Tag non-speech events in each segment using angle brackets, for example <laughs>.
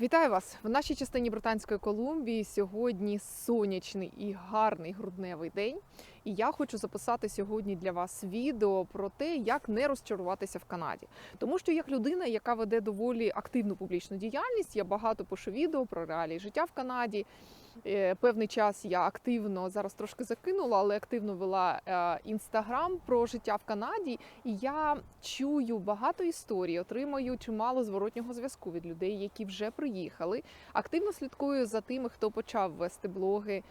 Вітаю вас в нашій частині Британської Колумбії. Сьогодні сонячний і гарний грудневий день. І я хочу записати сьогодні для вас відео про те, як не розчаруватися в Канаді. Тому що як людина, яка веде доволі активну публічну діяльність, я багато пишу відео про реалії життя в Канаді. Е, Певний час я активно зараз трошки закинула, але активно вела інстаграм про життя в Канаді. І я чую багато історій, отримаю чимало зворотнього зв'язку від людей, які вже приїхали. Активно слідкую за тими, хто почав вести блоги.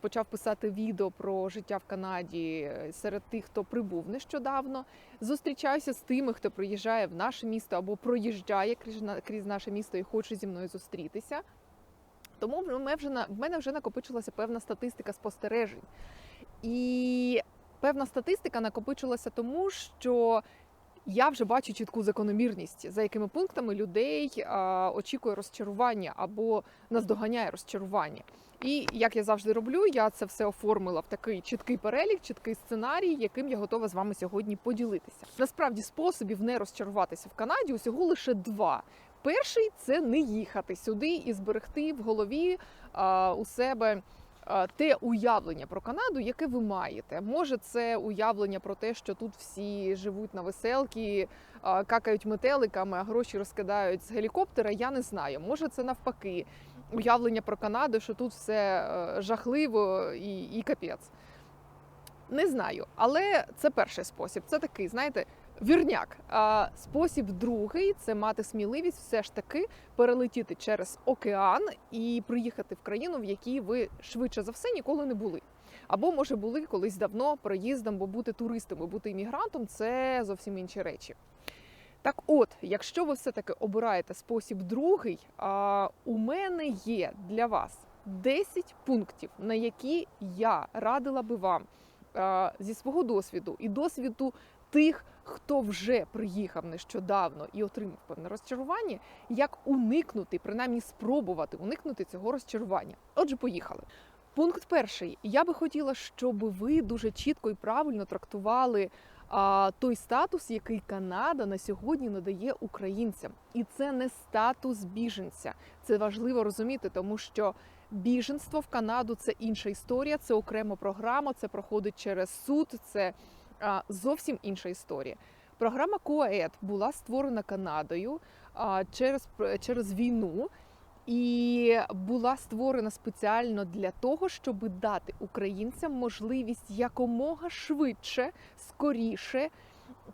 Почав писати відео про життя в Канаді е, серед тих, хто прибув нещодавно. Зустрічаюся з тими, хто приїжджає в наше місто або проїжджає крізь наше місто і хоче зі мною зустрітися. Тому мене вже в мене вже накопичилася певна статистика спостережень. І певна статистика накопичилася тому, що я вже бачу чітку закономірність, за якими пунктами людей а, очікує розчарування або наздоганяє розчарування. І як я завжди роблю, я це все оформила в такий чіткий перелік, чіткий сценарій, яким я готова з вами сьогодні поділитися. Насправді способів не розчаруватися в Канаді усього лише два. Перший це не їхати сюди і зберегти в голові а, у себе те уявлення про Канаду, яке ви маєте. Може, це уявлення про те, що тут всі живуть на веселки, какають метеликами, а гроші розкидають з гелікоптера. Я не знаю. Може, це навпаки уявлення про Канаду, що тут все е, жахливо і, і капець. Не знаю, але це перший спосіб. Це такий, знаєте, вірняк. Спосіб другий це мати сміливість все ж таки перелетіти через океан і приїхати в країну, в якій ви швидше за все ніколи не були. Або, може, були колись давно проїздом, бо бути туристом і бути іммігрантом це зовсім інші речі. Так от, якщо ви все-таки обираєте спосіб другий, а, у мене є для вас 10 пунктів, на які я радила би вам зі свого досвіду і досвіду тих, хто вже приїхав нещодавно і отримав певне розчарування, як уникнути, принаймні спробувати уникнути цього розчарування. Отже, поїхали. Пункт перший. Я би хотіла, щоб ви дуже чітко і правильно трактували а, той статус, який Канада на сьогодні надає українцям, і це не статус біженця. Це важливо розуміти, тому що біженство в Канаду це інша історія, це окрема програма, це проходить через суд, це зовсім інша історія. Програма КОЕД була створена Канадою через, через війну. І була створена спеціально для того, щоб дати українцям можливість якомога швидше, скоріше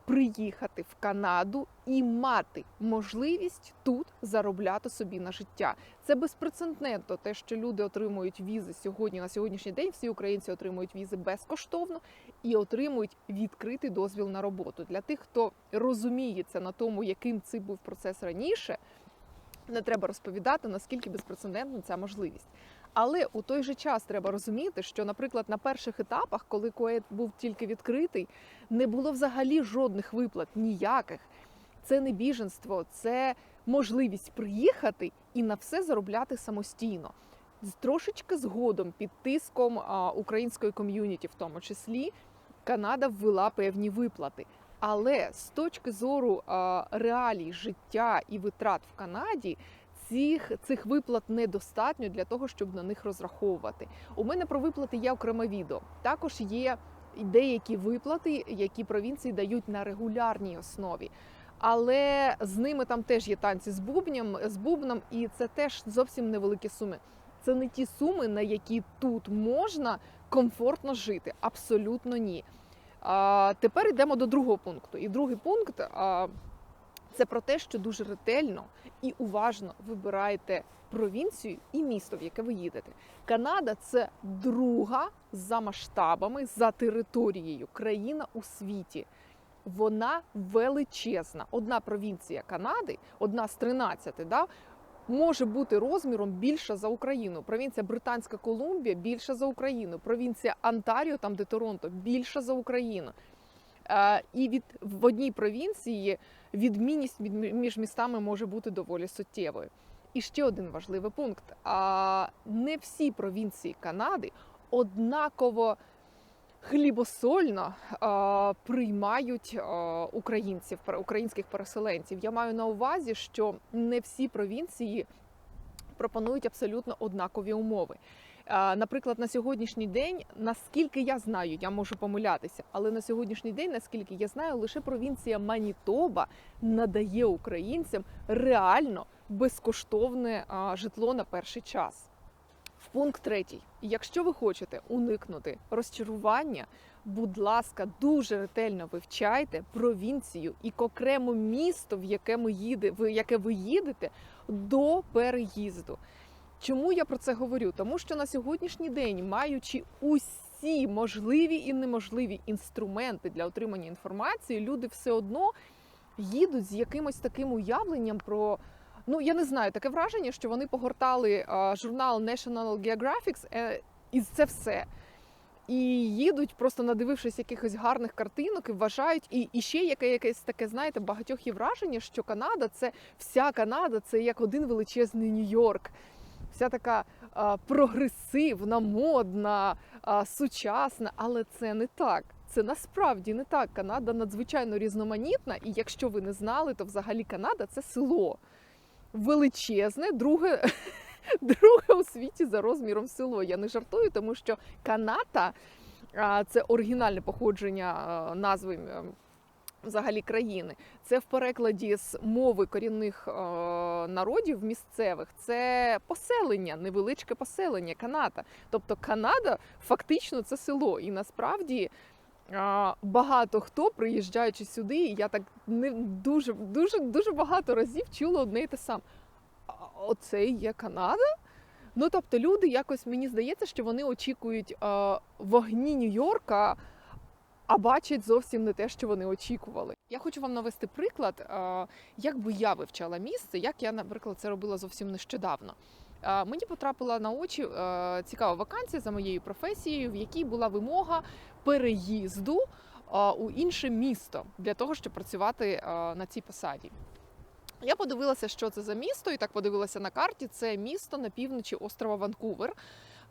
приїхати в Канаду і мати можливість тут заробляти собі на життя. Це безпрецедентно, те, що люди отримують візи сьогодні на сьогоднішній день. Всі українці отримують візи безкоштовно і отримують відкритий дозвіл на роботу. Для тих, хто розуміється на тому, яким це був процес раніше. Не треба розповідати, наскільки безпрецедентна ця можливість. Але у той же час треба розуміти, що, наприклад, на перших етапах, коли Куейт був тільки відкритий, не було взагалі жодних виплат, ніяких. Це не біженство, це можливість приїхати і на все заробляти самостійно. Трошечки згодом під тиском української ком'юніті, в тому числі, Канада ввела певні виплати. Але з точки зору реалій життя і витрат в Канаді. Цих цих виплат недостатньо для того, щоб на них розраховувати. У мене про виплати є окреме відео. Також є деякі виплати, які провінції дають на регулярній основі. Але з ними там теж є танці з бубням, з бубном, і це теж зовсім невеликі суми. Це не ті суми, на які тут можна комфортно жити. Абсолютно ні. А, тепер йдемо до другого пункту. І другий пункт а, це про те, що дуже ретельно і уважно вибираєте провінцію і місто, в яке ви їдете. Канада це друга за масштабами, за територією країна у світі. Вона величезна. Одна провінція Канади, одна з 13, да, може бути розміром більша за Україну. Провінція Британська Колумбія більша за Україну. Провінція Онтаріо, там де Торонто, більша за Україну. І від в одній провінції відмінність між містами може бути доволі суттєвою. І ще один важливий пункт: не всі провінції Канади однаково хлібосольно приймають українців, українських переселенців. Я маю на увазі, що не всі провінції пропонують абсолютно однакові умови. Наприклад, на сьогоднішній день, наскільки я знаю, я можу помилятися, але на сьогоднішній день, наскільки я знаю, лише провінція Манітоба надає українцям реально безкоштовне житло на перший час. В пункт третій. Якщо ви хочете уникнути розчарування, будь ласка, дуже ретельно вивчайте провінцію і окремо місто, в яке, ми їде, в яке ви їдете до переїзду. Чому я про це говорю? Тому що на сьогоднішній день, маючи усі можливі і неможливі інструменти для отримання інформації, люди все одно їдуть з якимось таким уявленням про. Ну, я не знаю, таке враження, що вони погортали а, журнал National Geographic, е, і це все. І їдуть, просто надивившись якихось гарних картинок, і вважають, і, і ще яке якесь таке, знаєте, багатьох є враження, що Канада це вся Канада, це як один величезний Нью-Йорк. Вся така а, прогресивна, модна, а, сучасна, але це не так. Це насправді не так. Канада надзвичайно різноманітна, і якщо ви не знали, то взагалі Канада це село величезне, друге, <laughs> друге у світі за розміром село. Я не жартую, тому що Канада а, це оригінальне походження назви. Е, Взагалі країни, це в перекладі з мови корінних е, народів місцевих. Це поселення, невеличке поселення Канада. Тобто Канада фактично це село, і насправді а, багато хто приїжджаючи сюди, я так не дуже дуже дуже багато разів чула одне і те саме. Оце є Канада. Ну тобто, люди якось мені здається, що вони очікують а, вогні Нью-Йорка, а бачать зовсім не те, що вони очікували. Я хочу вам навести приклад, як би я вивчала місце, як я, наприклад, це робила зовсім нещодавно. Мені потрапила на очі цікава вакансія за моєю професією, в якій була вимога переїзду у інше місто для того, щоб працювати на цій посаді. Я подивилася, що це за місто, і так подивилася на карті. Це місто на півночі острова Ванкувер.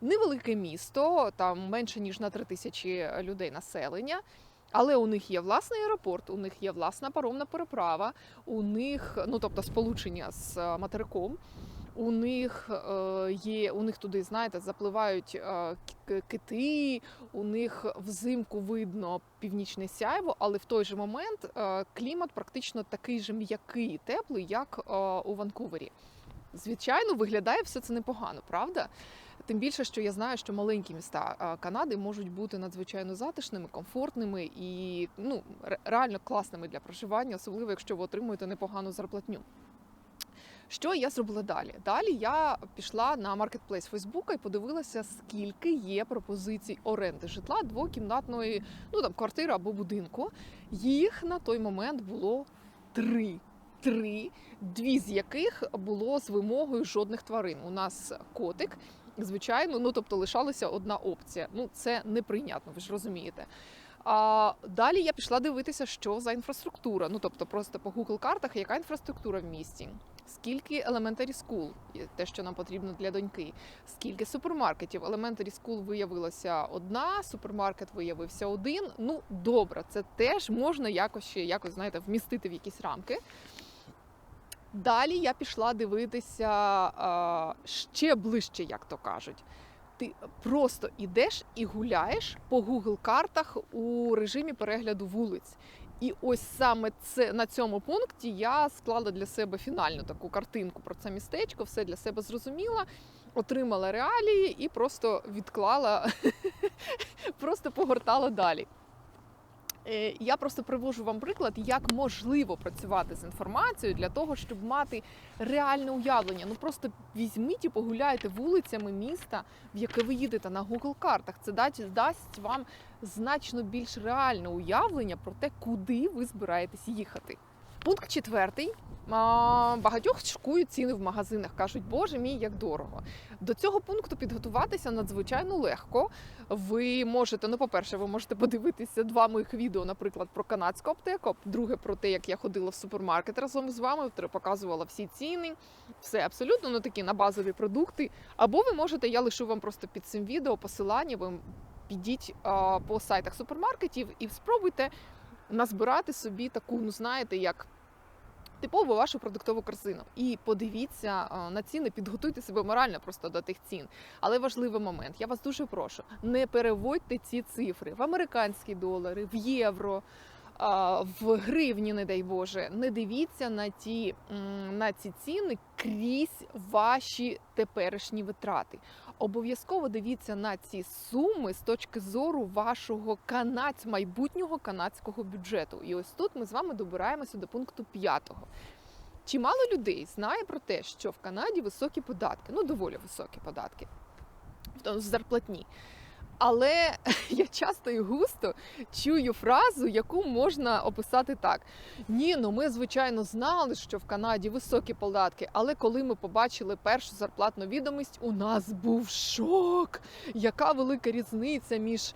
Невелике місто, там менше ніж на 3 тисячі людей населення. Але у них є власний аеропорт, у них є власна паромна переправа, у них, ну тобто, сполучення з е, материком. У них е, є, у них туди, знаєте, запливають е, кити, у них взимку видно північне сяйво, але в той же момент клімат практично такий же м'який і теплий, як у Ванкувері. Звичайно, виглядає все це непогано, правда? Тим більше, що я знаю, що маленькі міста Канади можуть бути надзвичайно затишними, комфортними і ну реально класними для проживання, особливо якщо ви отримуєте непогану зарплатню. Що я зробила далі? Далі я пішла на маркетплейс Фейсбука і подивилася, скільки є пропозицій оренди житла двокімнатної, ну там квартири або будинку. Їх на той момент було три. Три, дві з яких було з вимогою жодних тварин. У нас котик, звичайно, ну тобто лишалася одна опція. Ну це неприйнятно, ви ж розумієте. А далі я пішла дивитися, що за інфраструктура. Ну тобто, просто по Google картах, яка інфраструктура в місті, скільки elementary school, те, що нам потрібно для доньки, скільки супермаркетів. Elementary school виявилося одна, супермаркет виявився один. Ну добре, це теж можна якось ще якось знаєте вмістити в якісь рамки. Далі я пішла дивитися ще ближче, як то кажуть. Ти просто ідеш і гуляєш по Google картах у режимі перегляду вулиць. І ось саме це на цьому пункті я склала для себе фінальну таку картинку про це містечко, все для себе зрозуміла, отримала реалії і просто відклала, <laughs> просто погортала далі. Е, Я просто привожу вам приклад, як можливо працювати з інформацією для того, щоб мати реальне уявлення. Ну просто візьміть і погуляйте вулицями міста, в яке ви їдете на Google картах. Це дать дасть вам значно більш реальне уявлення про те, куди ви збираєтесь їхати. Пункт четвертий. Багатьох шокують ціни в магазинах. кажуть, боже мій, як дорого. До цього пункту підготуватися надзвичайно легко. Ви можете, ну, по-перше, ви можете подивитися два моїх відео, наприклад, про канадську аптеку, друге про те, як я ходила в супермаркет разом з вами, показувала всі ціни, все абсолютно ну, такі на базові продукти. Або ви можете, я лишу вам просто під цим відео посилання, ви підіть а, по сайтах супермаркетів і спробуйте назбирати собі таку, ну знаєте, як типово вашу продуктову корзину. І подивіться е, на ціни, підготуйте себе морально просто до тих цін. Але важливий момент, я вас дуже прошу, не переводьте ці цифри в американські долари, в євро. В гривні, не дай Боже, не дивіться на ті на ці ціни крізь ваші теперішні витрати. Обов'язково дивіться на ці суми з точки зору вашого канадсь, майбутнього канадського бюджету. І ось тут ми з вами добираємося до пункту п'ятого. Чимало людей знає про те, що в Канаді високі податки, ну доволі високі податки, зарплатні. Але <laughs> я часто і густо чую фразу, яку можна описати так: ні, ну ми звичайно знали, що в Канаді високі податки, але коли ми побачили першу зарплатну відомість, у нас був шок. Яка велика різниця між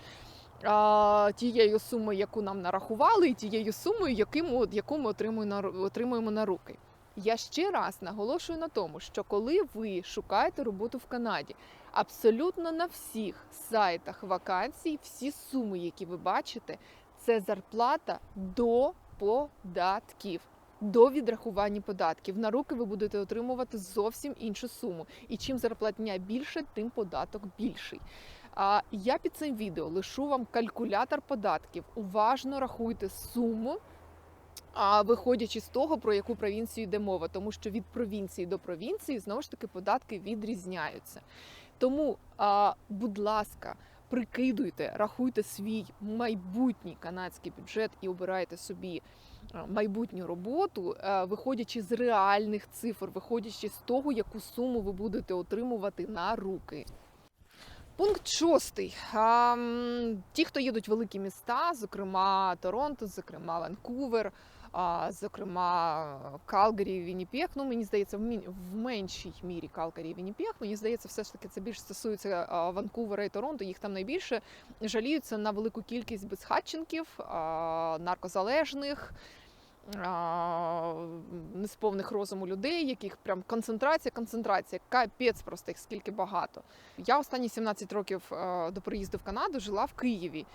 а, тією сумою, яку нам нарахували, і тією сумою, яку ми, яку ми отримуємо на руки. Я ще раз наголошую на тому, що коли ви шукаєте роботу в Канаді, абсолютно на всіх сайтах вакансій, всі суми, які ви бачите, це зарплата до податків. До відрахування податків на руки ви будете отримувати зовсім іншу суму. І чим зарплатня більше, тим податок більший. А я під цим відео лишу вам калькулятор податків. Уважно рахуйте суму, а виходячи з того, про яку провінцію йде мова, тому що від провінції до провінції знову ж таки податки відрізняються. Тому, а, будь ласка, прикидуйте, рахуйте свій майбутній канадський бюджет і обирайте собі майбутню роботу, виходячи з реальних цифр, виходячи з того, яку суму ви будете отримувати на руки. Пункт шостий. Ті, хто їдуть в великі міста, зокрема Торонто, зокрема Ванкувер, зокрема Калгарі, Вінніпех, Ну мені здається, в меншій мірі Калгарі і Вінніпех. Мені здається, все ж таки це більше стосується а, Ванкувера і Торонто. Їх там найбільше жаліються на велику кількість безхатченків, а, наркозалежних. а, Несповних розуму людей, яких прям концентрація, концентрація, капець просто їх скільки багато. Я останні 17 років е, до приїзду в Канаду жила в Києві.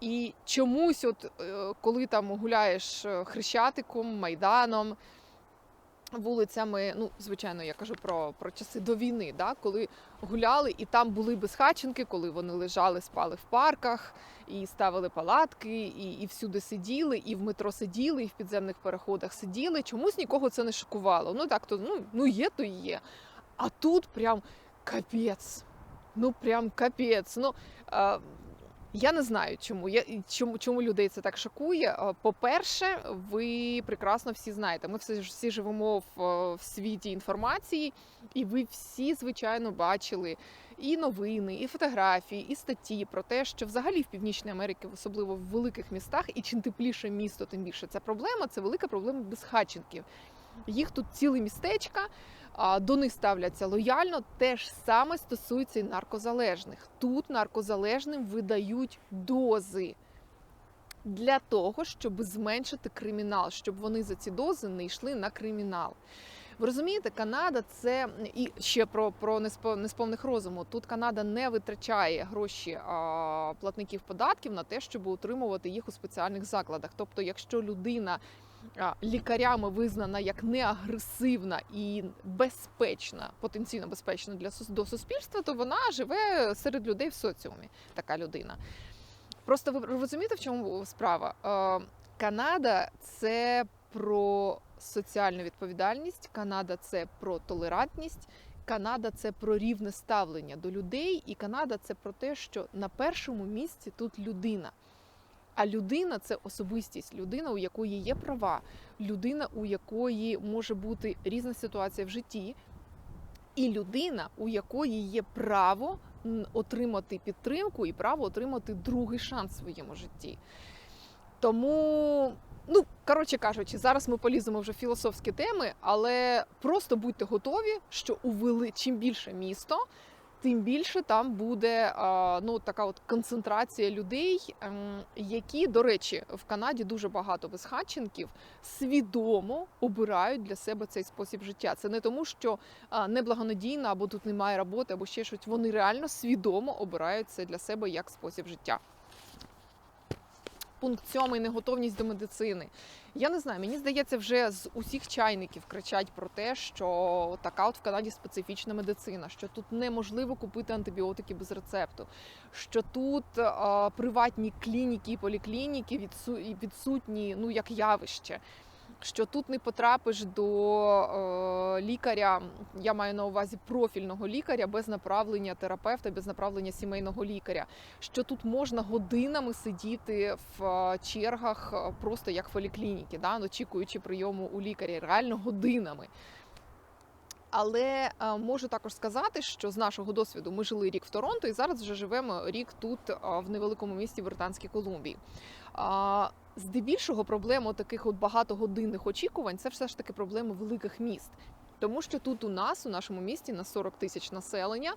І чомусь, от е, коли там гуляєш е, хрещатиком, майданом, вулицями, ну звичайно, я кажу про, про часи до війни, да, коли гуляли, і там були безхатченки, коли вони лежали, спали в парках і ставили палатки, і, і всюди сиділи, і в метро сиділи, і в підземних переходах сиділи. Чомусь нікого це не шокувало. Ну так то ну, ну є, то і є. А тут прям капець. Ну прям капець. Ну, е, я не знаю, чому я чому, чому людей це так шокує. Е, По-перше, ви прекрасно всі знаєте. Ми всі, всі живемо в, е, в світі інформації, і ви всі, звичайно, бачили і новини, і фотографії, і статті про те, що взагалі в Північній Америці, особливо в великих містах, і чим тепліше місто, тим більше ця проблема. Це велика проблема безхатченків. Їх тут ціле містечка. До них ставляться лояльно. Те ж саме стосується і наркозалежних. Тут наркозалежним видають дози для того, щоб зменшити кримінал, щоб вони за ці дози не йшли на кримінал. Ви розумієте, Канада це і ще про, про неспо- несповних розуму. Тут Канада не витрачає гроші а, платників податків на те, щоб утримувати їх у спеціальних закладах. Тобто, якщо людина лікарями визнана як неагресивна і безпечна, потенційно безпечна для до суспільства, то вона живе серед людей в соціумі. Така людина. Просто ви розумієте, в чому справа? Канада це про соціальну відповідальність, Канада це про толерантність. Канада це про рівне ставлення до людей, і Канада це про те, що на першому місці тут людина. А людина це особистість, людина, у якої є права, людина, у якої може бути різна ситуація в житті, і людина, у якої є право отримати підтримку і право отримати другий шанс в своєму житті. Тому, ну коротше кажучи, зараз ми поліземо вже в філософські теми, але просто будьте готові, що у вели... чим більше місто, тим більше там буде ну така от концентрація людей, ем, які, до речі, в Канаді дуже багато безхатченків свідомо обирають для себе цей спосіб життя. Це не тому, що неблагонадійно або тут немає роботи, або ще щось. Вони реально свідомо обирають це для себе як спосіб життя. Пункт сьомий неготовність до медицини. Я не знаю, мені здається, вже з усіх чайників кричать про те, що така от в Канаді специфічна медицина, що тут неможливо купити антибіотики без рецепту, що тут е, приватні клініки і поліклініки відсу- відсутні ну як явище. Що тут не потрапиш до е, лікаря, я маю на увазі профільного лікаря без направлення терапевта, без направлення сімейного лікаря. Що тут можна годинами сидіти в е, чергах, е, просто як в поліклініки, да, очікуючи прийому у лікаря, реально годинами. Але можу також сказати, що з нашого досвіду ми жили рік в Торонто і зараз вже живемо рік тут, в невеликому місті Британській Колумбії. Здебільшого проблема таких от багатогодинних очікувань це все ж таки проблема великих міст. Тому що тут у нас, у нашому місті, на 40 тисяч населення.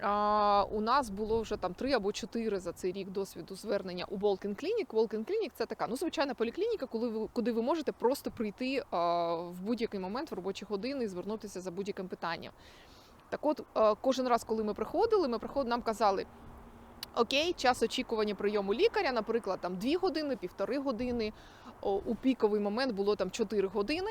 А, у нас було вже там три або чотири за цей рік досвіду звернення у Walk-in Clinic. Walk-in – це така ну звичайна поліклініка, коли ви куди ви можете просто прийти а, в будь-який момент в робочі години і звернутися за будь-яким питанням. Так от а, кожен раз, коли ми приходили, ми приходили, нам казали. Окей, час очікування прийому лікаря, наприклад, там 2 години, півтори години. У піковий момент було там 4 години.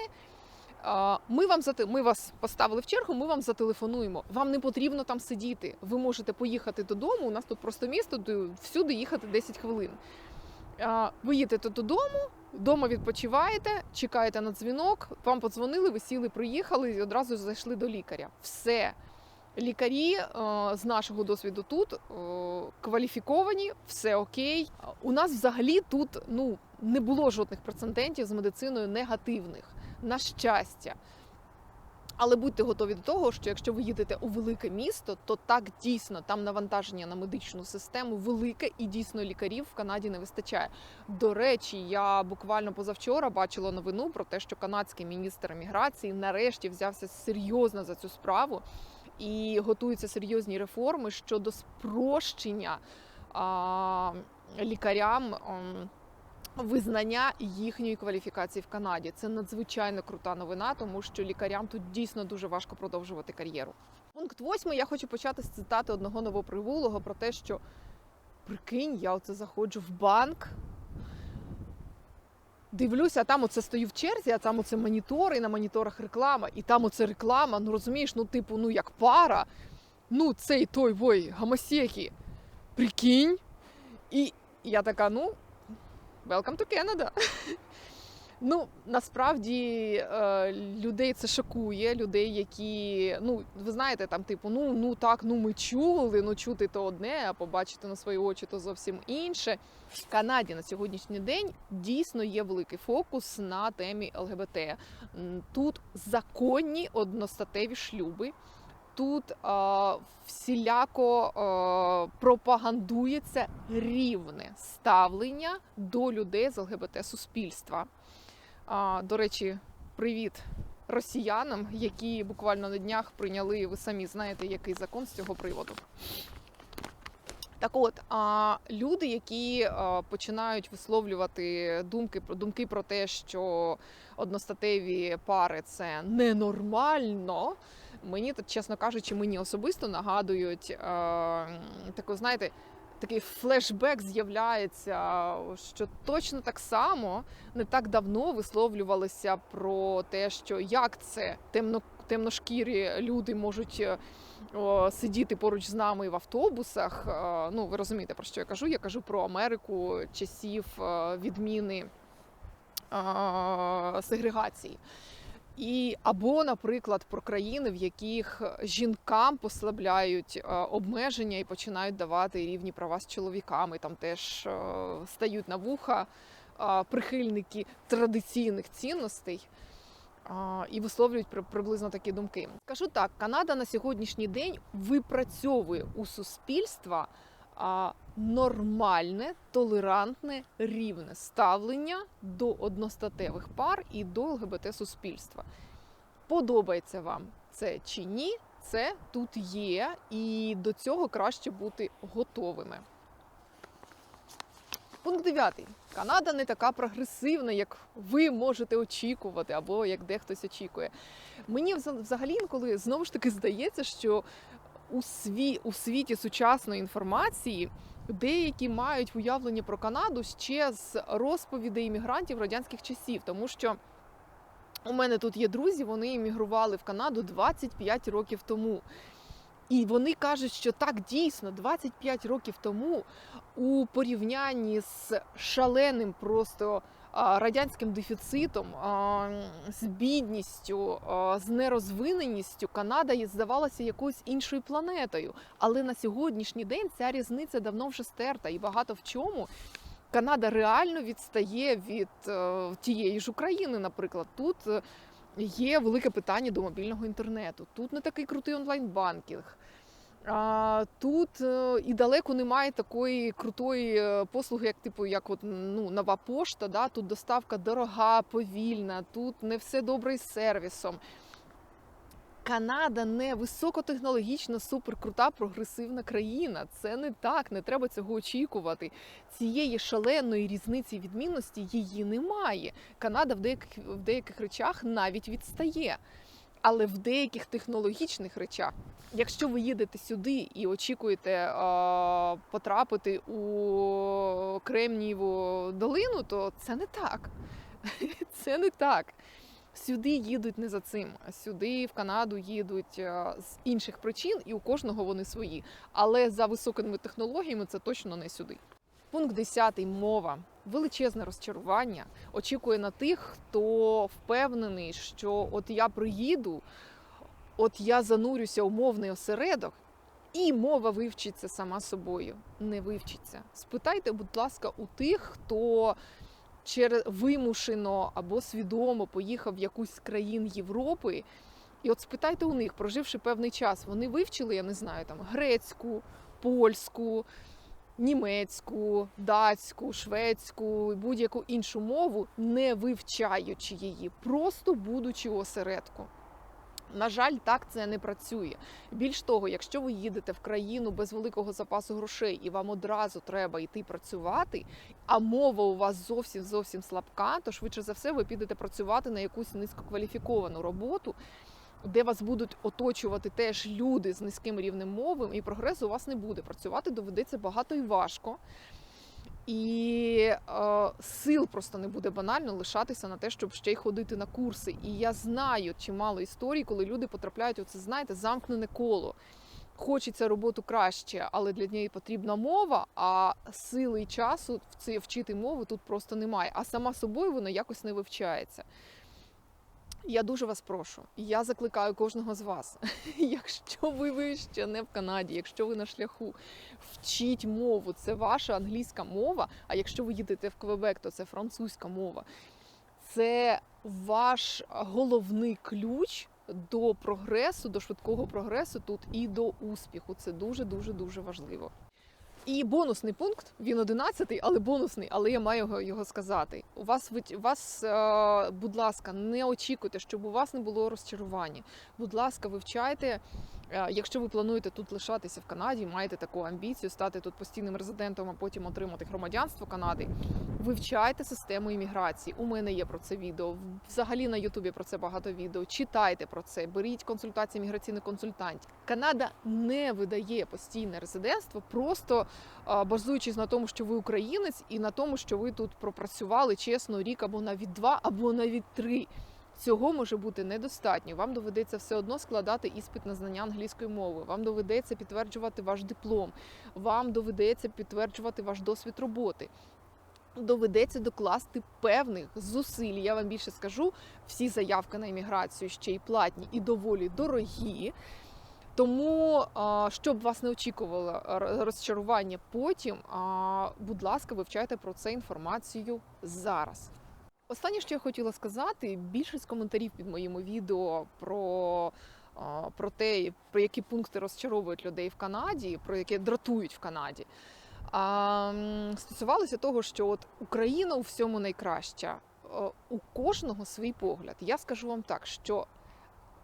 Ми вам ми вас поставили в чергу, ми вам зателефонуємо. Вам не потрібно там сидіти. Ви можете поїхати додому. У нас тут просто місто, всюди їхати 10 хвилин. Ви їдете додому, вдома відпочиваєте, чекаєте на дзвінок, вам подзвонили, ви сіли, приїхали і одразу зайшли до лікаря. Все. Лікарі е, з нашого досвіду тут е, кваліфіковані, все окей. У нас взагалі тут ну не було жодних прецедентів з медициною негативних, на щастя. Але будьте готові до того, що якщо ви їдете у велике місто, то так дійсно там навантаження на медичну систему велике і дійсно лікарів в Канаді не вистачає. До речі, я буквально позавчора бачила новину про те, що канадський міністр міграції нарешті взявся серйозно за цю справу і готуються серйозні реформи щодо спрощення а, лікарям. ам, Визнання їхньої кваліфікації в Канаді це надзвичайно крута новина, тому що лікарям тут дійсно дуже важко продовжувати кар'єру. Пункт восьмий. Я хочу почати з цитати одного новоприбулого про те, що прикинь, я оце заходжу в банк. Дивлюся, там оце стою в черзі, а там оце монітори, і на моніторах реклама, і там оце реклама. Ну розумієш, ну типу, ну як пара. Ну, цей той вой, гамасекі. Прикинь. І я така, ну, welcome to Canada. <laughs> Ну, насправді е, людей це шокує, людей, які, ну, ви знаєте, там, типу, ну, ну так, ну ми чули, ну чути то одне, а побачити на свої очі то зовсім інше. В Канаді на сьогоднішній день дійсно є великий фокус на темі ЛГБТ. Тут законні одностатеві шлюби. Тут е, всіляко е, пропагандується рівне ставлення до людей з ЛГБТ суспільства. А, до речі, привіт росіянам, які буквально на днях прийняли, ви самі знаєте, який закон з цього приводу. Так от, а люди, які починають висловлювати думки думки про те, що одностатеві пари це ненормально. Мені чесно кажучи, мені особисто нагадують таку, знаєте, такий флешбек з'являється, що точно так само не так давно висловлювалися про те, що як це темно, темношкірі люди можуть е, сидіти поруч з нами в автобусах. Е, Ну, ви розумієте, про що я кажу? Я кажу про Америку часів е, відміни сегрегації. І або, наприклад, про країни, в яких жінкам послабляють е, обмеження і починають давати рівні права з чоловіками. Там теж е, стають на вуха е, прихильники традиційних цінностей е, і висловлюють при- приблизно такі думки. Кажу так: Канада на сьогоднішній день випрацьовує у суспільства нормальне, толерантне, рівне ставлення до одностатевих пар і до ЛГБТ суспільства. Подобається вам це чи ні? Це тут є, і до цього краще бути готовими. Пункт 9. Канада не така прогресивна, як ви можете очікувати, або як дехтось очікує. Мені вза- взагалі інколи знову ж таки здається, що у світі сучасної інформації Деякі мають уявлення про Канаду ще з розповідей іммігрантів радянських часів, тому що у мене тут є друзі, вони іммігрували в Канаду 25 років тому. І вони кажуть, що так дійсно 25 років тому у порівнянні з шаленим просто радянським дефіцитом, з бідністю, з нерозвиненістю Канада здавалася якоюсь іншою планетою. Але на сьогоднішній день ця різниця давно вже стерта, і багато в чому Канада реально відстає від е, тієї ж України. Наприклад, тут е, є велике питання до мобільного інтернету. Тут не такий крутий онлайн-банкінг. Тут е, і далеко немає такої крутої е, послуги, як типу, як от ну нова пошта. Да? Тут доставка дорога, повільна, тут не все добре із сервісом. Канада не високотехнологічна, суперкрута, прогресивна країна. Це не так, не треба цього очікувати. Цієї шаленої різниці відмінності її немає. Канада в деяких в деяких речах навіть відстає. Але в деяких технологічних речах, якщо ви їдете сюди і очікуєте е, потрапити у Кремнієву долину, то це не так. <laughs> Це не так. Сюди їдуть не за цим. Сюди в Канаду їдуть з інших причин, і у кожного вони свої. Але за високими технологіями це точно не сюди. Пункт 10. мова. Величезне розчарування очікує на тих, хто впевнений, що от я приїду, от я занурюся у мовний осередок, і мова вивчиться сама собою. Не вивчиться. Спитайте, будь ласка, у тих, хто через вимушено або свідомо поїхав в якусь з країн Європи. І от спитайте у них, проживши певний час, вони вивчили, я не знаю, там грецьку, польську, німецьку, датську, шведську, будь-яку іншу мову, не вивчаючи її, просто будучи осередку. На жаль, так це не працює. Більш того, якщо ви їдете в країну без великого запасу грошей і вам одразу треба йти працювати, а мова у вас зовсім зовсім слабка, то швидше за все ви підете працювати на якусь низькокваліфіковану роботу, де вас будуть оточувати теж люди з низьким рівнем мови, і прогресу у вас не буде. Працювати доведеться багато і важко. І е, сил просто не буде банально лишатися на те, щоб ще й ходити на курси. І я знаю чимало історій, коли люди потрапляють у це, знаєте, замкнене коло. Хочеться роботу краще, але для неї потрібна мова. А сили і часу вчити мову тут просто немає. А сама собою вона якось не вивчається. Я дуже вас прошу, я закликаю кожного з вас. <laughs> Якщо ви, ви ще не в Канаді, якщо ви на шляху, вчіть мову. Це ваша англійська мова. А якщо ви їдете в Квебек, то це французька мова. Це ваш головний ключ до прогресу, до швидкого прогресу тут і до успіху. Це дуже дуже дуже важливо. І бонусний пункт, він одинадцятий, але бонусний, але я маю його, сказати. У вас у вас, е, будь ласка, не очікуйте, щоб у вас не було розчарування. Будь ласка, вивчайте. Е, Якщо ви плануєте тут лишатися в Канаді, маєте таку амбіцію стати тут постійним резидентом, а потім отримати громадянство Канади. Вивчайте систему імміграції. У мене є про це відео. Взагалі на Ютубі про це багато відео. Читайте про це, беріть консультації міграційних консультантів. Канада не видає постійне резидентство, просто базуючись на тому, що ви українець, і на тому, що ви тут пропрацювали чесно рік або навіть два, або навіть три. Цього може бути недостатньо. Вам доведеться все одно складати іспит на знання англійської мови. Вам доведеться підтверджувати ваш диплом. Вам доведеться підтверджувати ваш досвід роботи. Доведеться докласти певних зусиль. Я вам більше скажу, всі заявки на імміграцію ще й платні і доволі дорогі. Тому, щоб вас не очікувало розчарування потім, будь ласка, вивчайте про це інформацію зараз. Останнє, що я хотіла сказати, більшість коментарів під моїми відео про, про те, про які пункти розчаровують людей в Канаді, про які дратують в Канаді, стосувалося того, що от Україна у всьому найкраща. У кожного свій погляд. Я скажу вам так, що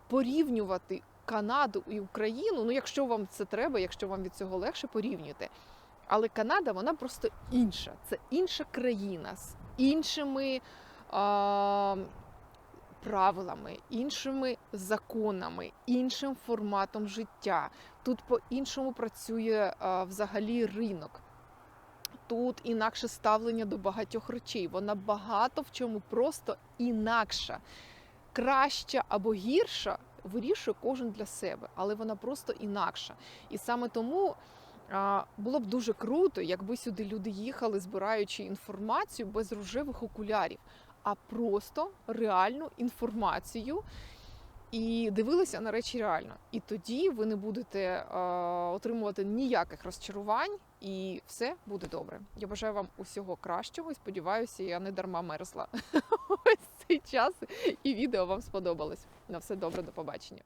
порівнювати Канаду і Україну, ну якщо вам це треба, якщо вам від цього легше, порівнюйте. Але Канада вона просто інша. Це інша країна з іншими правилами, іншими законами, іншим форматом життя. Тут по-іншому працює а, взагалі ринок. Тут інакше ставлення до багатьох речей. Вона багато в чому просто інакша, краща або гірша вирішує кожен для себе, але вона просто інакша. І саме тому було б дуже круто, якби сюди люди їхали, збираючи інформацію без рожевих окулярів, а просто реальну інформацію. І дивилися на речі реально. І тоді ви не будете е, отримувати ніяких розчарувань, і все буде добре. Я бажаю вам усього кращого і сподіваюся, я не дарма мерзла <laughs> ось цей час. І відео вам сподобалось. На все добре, до побачення.